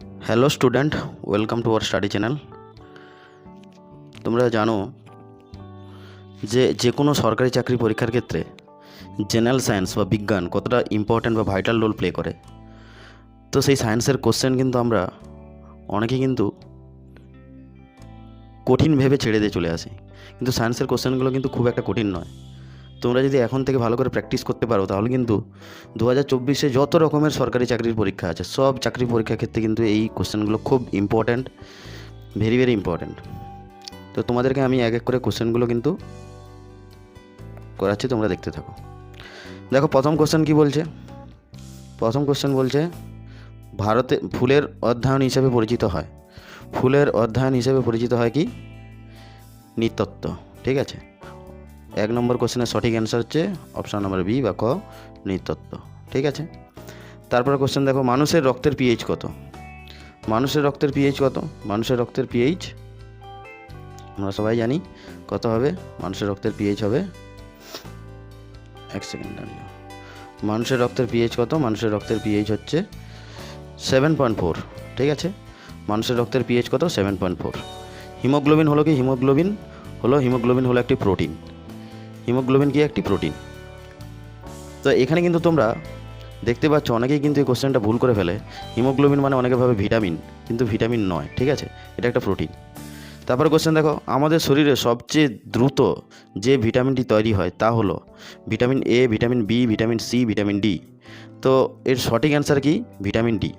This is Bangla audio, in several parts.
Hello student welcome to our study channel তোমরা জানো যে যে কোনো সরকারি চাকরি পরীক্ষার ক্ষেত্রে জেনারেল সায়েন্স বা বিজ্ঞান কতটা ইম্পর্ট্যান্ট বা ভাইটাল রোল প্লে করে। তো সেই সায়েন্সের কোশ্চেন কিন্তু আমরা অনেকে কিন্তু কঠিন ভেবে ছেড়ে দিয়ে চলে আসি। কিন্তু সায়েন্সের কোশ্চেনগুলো কিন্তু খুব একটা কঠিন নয়। তোমরা যদি এখন থেকে ভালো করে প্র্যাকটিস করতে পারো, তাহলে কিন্তু দু হাজার চব্বিশে যত রকমের সরকারি চাকরির পরীক্ষা আছে, সব চাকরি পরীক্ষার ক্ষেত্রে কিন্তু এই কোশ্চেনগুলো খুব ইম্পর্ট্যান্ট ভেরি ভেরি ইম্পর্ট্যান্ট তো তোমাদেরকে আমি এক এক করে কোশ্চেনগুলো কিন্তু করাচ্ছি, তোমরা দেখতে থাকো। দেখো, প্রথম কোশ্চেন কি বলছে? প্রথম কোশ্চেন বলছে, ভারতে ফুলের অধ্যয়ন হিসেবে পরিচিত হয়। ফুলের অধ্যয়ন হিসেবে পরিচিত হয় কি? নৃতত্ব ঠিক আছে? এক নম্বর কোশ্চেনের সঠিক অ্যান্সার হচ্ছে অপশান নম্বর বি বা ক নৃতত্ব ঠিক আছে? তারপরে কোশ্চেন দেখো, মানুষের রক্তের পিএইচ কত? মানুষের রক্তের পিএইচ কত? মানুষের রক্তের পিএইচ আমরা সবাই জানি কত হবে? মানুষের রক্তের পিএইচ হবে, এক সেকেন্ড। মানুষের রক্তের পিএইচ কত? মানুষের রক্তের পিএইচ হচ্ছে সেভেন পয়েন্ট ফোর ঠিক আছে? মানুষের রক্তের পিএইচ কত? সেভেন পয়েন্ট ফোর হিমোগ্লোবিন হলো কি? হিমোগ্লোবিন হলো হিমোগ্লোবিন হলো একটি প্রোটিন হিমোগ্লোবিন কি একটি প্রোটিন? তো এখানে কিন্তু তোমরা দেখতে পাচ্ছ অনেকেই কিন্তু এই কোশ্চেনটা ভুল করে ফেলে। হিমোগ্লোবিন মানে অনেকে ভাবে ভিটামিন, কিন্তু ভিটামিন নয়, ঠিক আছে? এটা একটা প্রোটিন। তারপরে কোশ্চেন দেখো, আমাদের শরীরে সবচেয়ে দ্রুত যে ভিটামিনটি তৈরি হয় তা হলো vitamin A vitamin B vitamin C vitamin D তো এর সঠিক অ্যান্সার কি? ভিটামিন ডি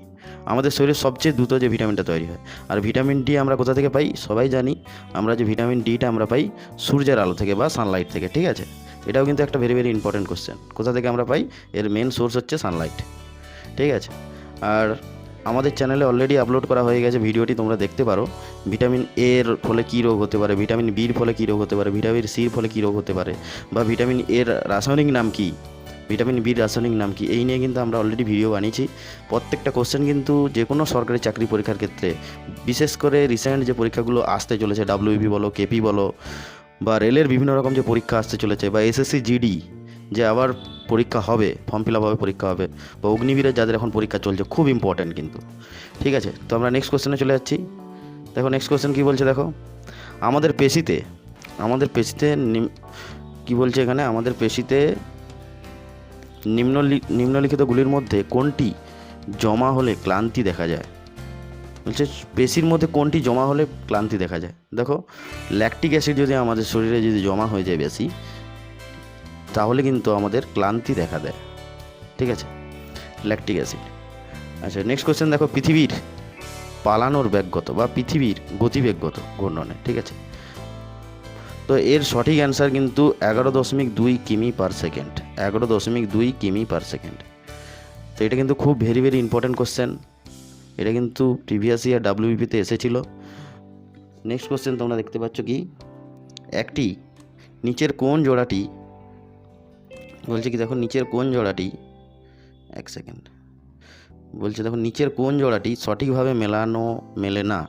আমাদের শরীরে সবচেয়ে দ্রুত যে ভিটামিনটা তৈরি হয়। আর ভিটামিন ডি আমরা কোথা থেকে পাই? সবাই জানি। আমরা যে ভিটামিন ডিটা আমরা পাই সূর্যের আলো থেকে বা সানলাইট থেকে, ঠিক আছে? এটাও কিন্তু একটা ভেরি ভেরি ইম্পর্টেন্ট কোশ্চেন কোথা থেকে আমরা পাই? এর মেন সোর্স হচ্ছে সানলাইট ঠিক আছে? আর আমাদের চ্যানেলে অলরেডি আপলোড করা হয়ে গেছে ভিডিওটি, তোমরা দেখতে পারো। ভিটামিন এর ফলে কী রোগ হতে পারে? ভিটামিন বির ফলে কী রোগ হতে পারে? ভিটামিন সির ফলে কী রোগ হতে পারে? বা ভিটামিন এর রাসায়নিক নাম কী? ভিটামিন বি রাসায়নিক নাম কি? এই নিয়ে কিন্তু আমরা অলরেডি ভিডিও বানিয়েছি। প্রত্যেকটা কোশ্চেন কিন্তু যে কোনো সরকারি চাকরি পরীক্ষার ক্ষেত্রে, বিশেষ করে রিসেন্ট যে পরীক্ষাগুলো আসতে চলেছে ডাব্লিউবি বলো কেপি বলো, বা রেলের বিভিন্ন রকম যে পরীক্ষা আসতে চলেছে, বা এসএসসি জিডি যে আবার পরীক্ষা হবে ফর্ম ফিল আপ হবে, পরীক্ষা হবে, বা অগ্নিবীরের যাদের এখন পরীক্ষা চলছে, খুব ইম্পর্ট্যান্ট কিন্তু। ঠিক আছে? তো আমরা নেক্সট কোশ্চেনে চলে যাচ্ছি। দেখো নেক্সট কোশ্চেন কী বলছে দেখো? আমাদের পেশিতে আমাদের পেশিতে কী বলছে এখানে? আমাদের পেশিতে নিম্নলি নিম্নলিখিতগুলির মধ্যে কোনটি জমা হলে ক্লান্তি দেখা যায়? বলছে, পেশির মধ্যে কোনটি জমা হলে ক্লান্তি দেখা যায়? দেখো ল্যাকটিক অ্যাসিড যদি আমাদের শরীরে যদি জমা হয়ে যায় বেশি, তাহলে কিন্তু আমাদের ক্লান্তি দেখা দেয়। ঠিক আছে? ল্যাকটিক অ্যাসিড আচ্ছা নেক্সট কোয়েশ্চেন দেখো, পৃথিবীর পালানোর ব্যাগগত বা পৃথিবীর গতিবেগগত ঘূর্ণনে, ঠিক আছে? তো এর সঠিক অ্যান্সার কিন্তু এগারো দশমিক দুই কিমি পার সেকেন্ড এগারো দশমিক দুই কিমি পার সেকেন্ড তো এটা কিন্তু খুব ভেরি ভেরি ইম্পর্ট্যান্ট কোশ্চেন এটা কিন্তু প্রিভিয়াস ইয়ার ডাব্লিউবিপিতে এসেছিল। নেক্সট কোশ্চেন তোমরা দেখতে পাচ্ছ কি? একটি নিচের কোন জোড়াটি, বলছে কি দেখো, নিচের কোন জোড়াটি, এক সেকেন্ড বলছে দেখো, নিচের কোন জোড়াটি সঠিকভাবে মেলানো, মেলে না।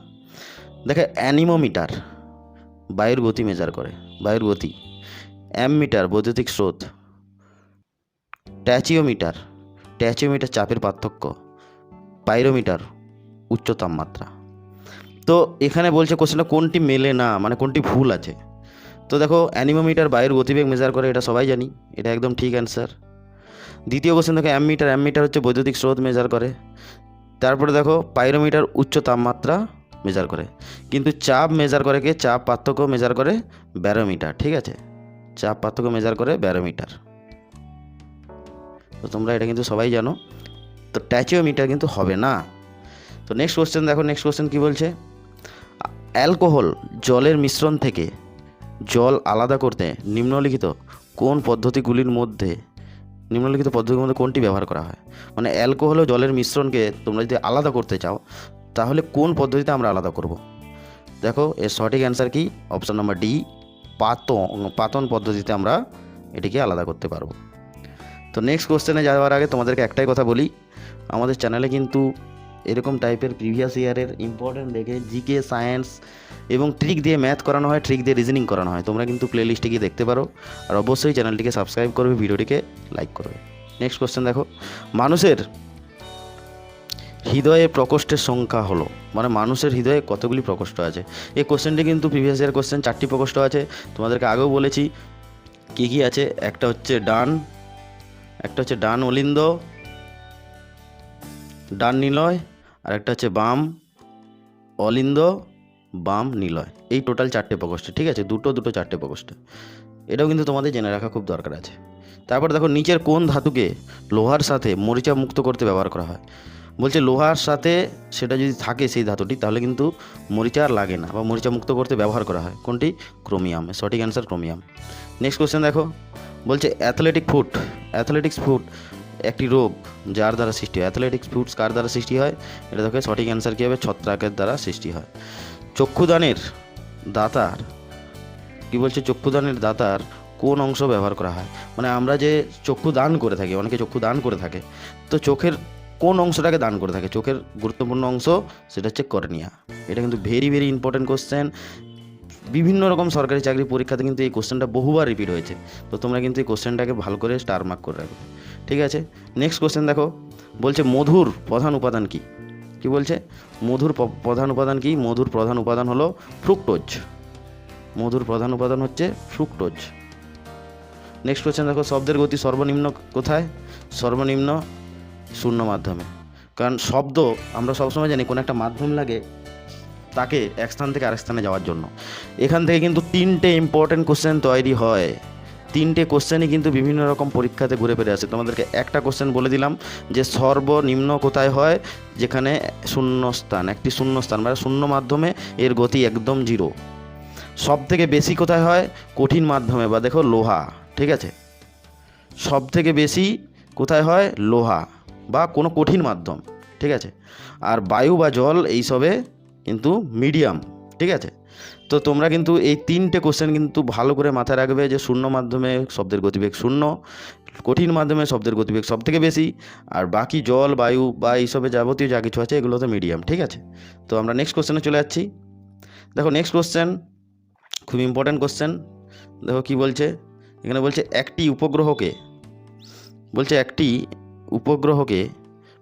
দেখে, অ্যানিমোমিটার বায়ুর গতি মেজার করে, বায়ুর গতি। অ্যামমিটার বৈদ্যুতিক স্রোত ট্যাচিওমিটার ট্যাচিওমিটার চাপের পার্থক্য, পাইরোমিটার উচ্চ তাপমাত্রা। তো এখানে বলছে কোশ্চেনটা কোনটি মেলে না মানে কোনটি ভুল আছে। তো দেখো, অ্যানিমোমিটার বায়ুর গতিবেগ মেজার করে, এটা সবাই জানি, এটা একদম ঠিক অ্যান্সার দ্বিতীয় কোশ্চেন দেখো, অ্যামমিটার অ্যামমিটার হচ্ছে বৈদ্যুতিক স্রোত মেজার করে। তারপরে দেখো, পাইরোমিটার উচ্চ তাপমাত্রা মেজার করে। কিন্তু চাপ মেজার করে কে? চাপ পার্থক্য মেজার করে ব্যারোমিটার, ঠিক আছে? চাপ পার্থক্য মেজার করে ব্যারোমিটার। তো তোমরা এটা কিন্তু সবাই জানো। তো ট্যাচিওমিটার কিন্তু হবে না। তো নেক্সট কোশ্চেন দেখো নেক্সট কোশ্চেন কী বলছে? অ্যালকোহল জলের মিশ্রণ থেকে জল আলাদা করতে নিম্নলিখিত কোন পদ্ধতিগুলির মধ্যে, নিম্নলিখিত পদ্ধতির মধ্যে কোনটি ব্যবহার করা হয়? মানে অ্যালকোহল ও জলের মিশ্রণকে তোমরা যদি আলাদা করতে চাও, তাহলে কোন পদ্ধতিতে আমরা আলাদা করব? দেখো, এর সঠিক অ্যান্সার কি? অপশান নাম্বার ডি পাতন পাতন পদ্ধতিতে আমরা এটিকে আলাদা করতে পারব। তো নেক্সট কোশ্চেনে যাওয়ার আগে তোমাদেরকে একটাই কথা বলি। আমাদের চ্যানেলে কিন্তু এরকম টাইপের প্রিভিয়াস ইয়ারের ইম্পর্টেন্ট দেখে জিকে সায়েন্স এবং ট্রিক দিয়ে ম্যাথ করানো হয় ট্রিক দিয়ে রিজনিং করানো হয়। তোমরা কিন্তু প্লে লিস্টে গিয়ে দেখতে পারো। আর অবশ্যই চ্যানেলটিকে সাবস্ক্রাইব করবে, ভিডিওটিকে লাইক করবে। নেক্সট কোশ্চেন দেখো। মানুষের হৃদয়ে প্রকোষ্ঠের সংখ্যা হলো। মানে মানুষের হৃদয়ে কতগুলি প্রকোষ্ঠ আছে? এই কোশ্চেনটি কিন্তু প্রিভিয়াস ইয়ার কোশ্চেন চারটি প্রকোষ্ঠ আছে। তোমাদেরকে আগেও বলেছি, কী কী আছে? একটা হচ্ছে ডান একটা হচ্ছে ডান অলিন্দ, ডান নিলয়, আর একটা হচ্ছে বাম অলিন্দ, বাম নিলয়। এই টোটাল চারটে প্রকোষ্ঠ, ঠিক আছে? দুটো দুটো চারটে প্রকোষ্ঠ। এটাও কিন্তু তোমাদের জেনে রাখা খুব দরকার আছে। তারপর দেখো, নিচের কোন ধাতুকে লোহার সাথে মরিচা মুক্ত করতে ব্যবহার করা হয়? বলছে লোহার সাথে সেটা যদি থাকে সেই ধাতুটি, তাহলে কিন্তু মরিচা আর লাগে না, বা মরিচা মুক্ত করতে ব্যবহার করা হয়। কোনটি? ক্রোমিয়াম। সঠিক অ্যান্সার ক্রোমিয়াম। নেক্সট কোশ্চেন দেখো। বলছে অ্যাথলেটিক ফুট অ্যাথলেটিক্স ফুট একটি রোগ যার দ্বারা সৃষ্টি হয়। অ্যাথলেটিক্স ফুটস কার দ্বারা সৃষ্টি হয়? এটা দেখে, সঠিক অ্যান্সার কী হবে? ছত্রাকের দ্বারা সৃষ্টি হয়। চক্ষুদানের দাতার, কি বলছে? চক্ষুদানের দাতার কোন অংশ ব্যবহার করা হয়? মানে আমরা যে চক্ষু দান করে থাকি, অনেকে চক্ষু দান করে থাকে, তো চোখের কোন অংশটাকে দান করে থাকে? চোখের গুরুত্বপূর্ণ অংশ সেটা হচ্ছে কর্নিয়া। এটা কিন্তু ভেরি ভেরি ইম্পর্টেন্ট কোশ্চেন বিভিন্ন রকম সরকারি চাকরি পরীক্ষাতে কিন্তু এই কোশ্চেনটা বহুবার রিপিট হয়েছে। তো তোমরা কিন্তু এই কোশ্চেনটাকে ভালো করে স্টার মার্ক করে রাখবে। ঠিক আছে? নেক্সট কোশ্চেন দেখো। বলছে, মধুর প্রধান উপাদান কি? কি বলছে? মধুর প্রধান উপাদান কি? মধুর প্রধান উপাদান হলো ফ্রুক্টোজ মধুর প্রধান উপাদান হচ্ছে ফ্রুক্টোজ নেক্সট কোশ্চেন দেখো, শব্দের গতি সর্বনিম্ন কোথায়? সর্বনিম্ন শূন্য মাধ্যমে। কারণ শব্দ, আমরা সবসময় জানি কোনো একটা মাধ্যম লাগে তাকে এক স্থান থেকে আরেক স্থানে যাওয়ার জন্য। এখান থেকে কিন্তু তিনটে ইম্পর্টেন্ট কোশ্চেন তৈরি হয়। তিনটে কোশ্চেনই কিন্তু বিভিন্ন রকম পরীক্ষাতে ঘুরে ফিরে আসে। তোমাদেরকে একটা কোশ্চেন বলে দিলাম যে সর্বনিম্ন কোথায় হয়? যেখানে শূন্য স্থান, একটি শূন্য স্থান মানে শূন্য মাধ্যমে এর গতি একদম জিরো সব থেকে বেশি কোথায় হয়? কঠিন মাধ্যমে, বা দেখো লোহা, ঠিক আছে? সব থেকে বেশি কোথায় হয়? লোহা, বা কোনো কঠিন মাধ্যম, ঠিক আছে? আর বায়ু বা জল এইসবে কিন্তু মিডিয়াম ঠিক আছে? তো তোমরা কিন্তু এই তিনটে কোশ্চেন কিন্তু ভালো করে মাথায় রাখবে যে শূন্য মাধ্যমে শব্দের গতিবেগ শূন্য, কঠিন মাধ্যমে শব্দের গতিবেগ সব থেকে বেশি, আর বাকি জল, বায়ু বা এইসবে যাবতীয় যা কিছু আছে এগুলো তো মিডিয়াম ঠিক আছে? তো আমরা নেক্সট কোশ্চেনে চলে যাচ্ছি। দেখো নেক্সট কোশ্চেন খুব ইম্পর্ট্যান্ট কোশ্চেন দেখো কি বলছে? এখানে বলছে, একটি উপগ্রহকে, বলছে, একটি উপগ্রহকে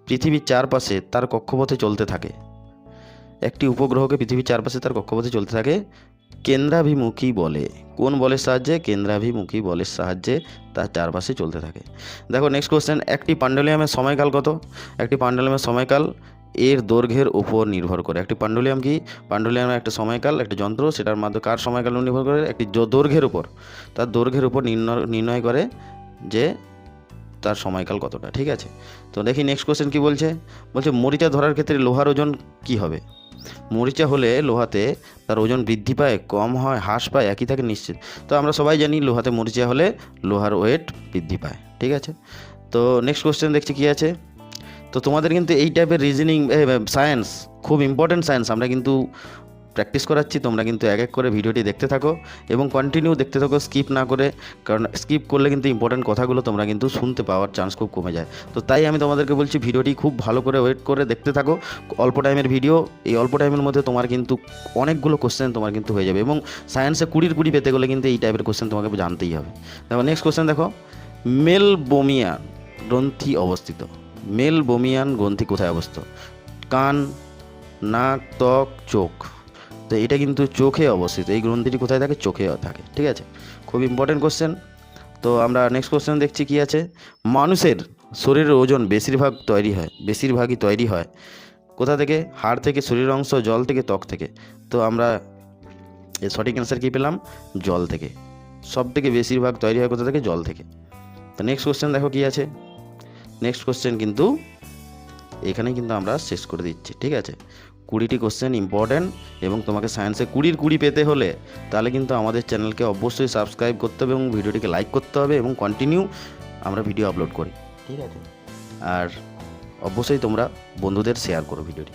পৃথিবীর চারপাশে তার কক্ষপথে চলতে থাকে। একটি উপগ্রহকে পৃথিবীর চারপাশে তার কক্ষপথে চলতে থাকে। কেন্দ্রাভিমুখী বলে। কোন বলের সাহায্যে? কেন্দ্রাভিমুখী বলের সাহায্যে তার চারপাশে চলতে থাকে। দেখো নেক্সট কোশ্চেন একটি পাণ্ডুলিয়ামের সময়কাল কত? একটি পাণ্ডুলিয়ামের সময়কাল এর দৈর্ঘ্যের উপর নির্ভর করে। একটি পাণ্ডুলিয়াম কি? পাণ্ডুলিয়ামের একটা সময়কাল, একটা যন্ত্র, সেটার মাধ্যমে কার সময়কাল নির্ভর করে? একটি দৈর্ঘ্যের উপর। তার দৈর্ঘ্যের উপর নির্ণয় করে যে তার সময়কাল কতটা, ঠিক আছে? তো দেখি নেক্সট কোশ্চেন কি বলছে? বলছে, মরিচা ধরার ক্ষেত্রে লোহার ওজন কি হবে? মরিচা হলে লোহাতে তার ওজন বৃদ্ধি পায়, কম হয়, হ্রাস পায়, একই থাকে নিশ্চিত। তো আমরা সবাই জানি লোহাতে মরিচা হলে লোহার ওয়েট বৃদ্ধি পায়, ঠিক আছে? তো নেক্সট কোয়েশ্চেন দেখছি কী আছে? তো তোমাদের কিন্তু এই টাইপের রিজনিং সায়েন্স খুব ইম্পর্ট্যান্ট সায়েন্স আমরা কিন্তু প্র্যাকটিস করাচ্ছি, তোমরা কিন্তু এক এক করে ভিডিওটি দেখতে থাকো এবং কন্টিনিউ দেখতে থাকো স্কিপ না করে, কারণ স্কিপ করলে কিন্তু ইম্পর্ট্যান্ট কথাগুলো তোমরা কিন্তু শুনতে পাওয়ার চান্স খুব কমে যায়। তো তাই আমি তোমাদেরকে বলছি, ভিডিওটি খুব ভালো করে ওয়েট করে দেখতে থাকো। অল্প টাইমের ভিডিও এই অল্প টাইমের মধ্যে তোমার কিন্তু অনেকগুলো কোশ্চেন তোমার কিন্তু হয়ে যাবে এবং সায়েন্সে কুড়ির কুড়ি পেতে গেলে কিন্তু এই টাইপের কোশ্চেন তোমাকে জানতেই হবে। দেখো নেক্সট কোশ্চেন দেখো, মেলবোমিয়ান গ্রন্থি অবস্থিত। মেলবোমিয়ান গ্রন্থি কোথায় অবস্থিত? কান, নাক, ত্বক, চোখ। তো এটা কিন্তু চোখে অবস্থিত। এই গ্রন্থিটি কোথায় থাকে? চোখে থাকে। ঠিক আছে? খুব ইম্পর্টেন্ট কোশ্চেন তো আমরা নেক্সট কোশ্চেন দেখছি কি আছে? মানুষের শরীরের ওজন বেশিরভাগ তৈরি হয়, বেশিরভাগই তৈরি হয় কোথা থেকে? হাড় থেকে, শরীরের অংশ, জল থেকে, ত্বক থেকে। তো আমরা এর সঠিক অ্যান্সার কী পেলাম? জল থেকে। সব থেকে বেশিরভাগ তৈরি হয় কোথা থেকে? জল থেকে। তো নেক্সট কোশ্চেন দেখো কি আছে? নেক্সট কোশ্চেন কিন্তু এখানেই কিন্তু আমরা শেষ করে দিচ্ছি। ঠিক আছে? কুড়িটি কোশ্চেন ইম্পর্ট্যান্ট এবং তোমাকে সায়েন্সে কুড়ির কুড়ি পেতে হলে তাহলে কিন্তু আমাদের চ্যানেলকে অবশ্যই সাবস্ক্রাইব করতে হবে এবং ভিডিওটিকে লাইক করতে হবে এবং কন্টিনিউ আমরা ভিডিও আপলোড করি। ঠিক আছে। আর অবশ্যই তোমরা বন্ধুদের শেয়ার করো ভিডিওটি